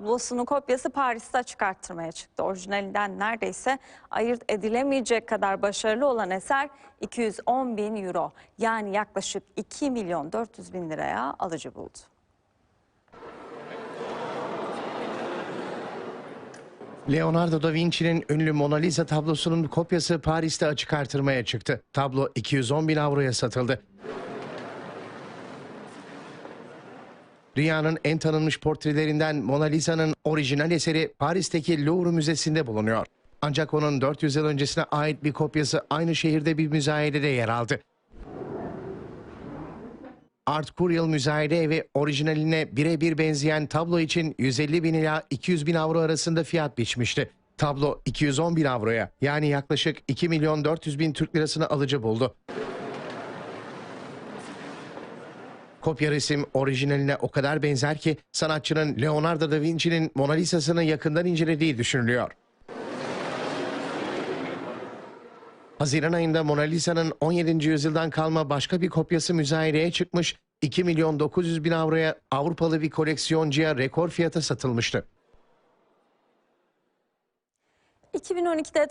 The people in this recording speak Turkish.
Tablosunun kopyası Paris'te açık arttırmaya çıktı. Orijinalinden neredeyse ayırt edilemeyecek kadar başarılı olan eser 210 bin euro yani yaklaşık 2 milyon 400 bin liraya alıcı buldu. Leonardo da Vinci'nin ünlü Mona Lisa tablosunun kopyası Paris'te açık artırmaya çıktı. Tablo 210 bin avroya satıldı. Dünyanın en tanınmış portrelerinden Mona Lisa'nın orijinal eseri Paris'teki Louvre Müzesi'nde bulunuyor. Ancak onun 400 yıl öncesine ait bir kopyası aynı şehirde bir müzayedede yer aldı. Art Curial Müzayede Evi orijinaline birebir benzeyen tablo için 150 bin ila 200 bin avro arasında fiyat biçmişti. Tablo 210 bin avroya yani yaklaşık 2 milyon 400 bin Türk lirasını alıcı buldu. Kopya resim orijinaline o kadar benzer ki sanatçının Leonardo da Vinci'nin Mona Lisa'sını yakından incelediği düşünülüyor. Haziran ayında Mona Lisa'nın 17. yüzyıldan kalma başka bir kopyası müzayedeye çıkmış, 2 milyon 900 bin avroya Avrupalı bir koleksiyoncuya rekor fiyata satılmıştı. 2012'de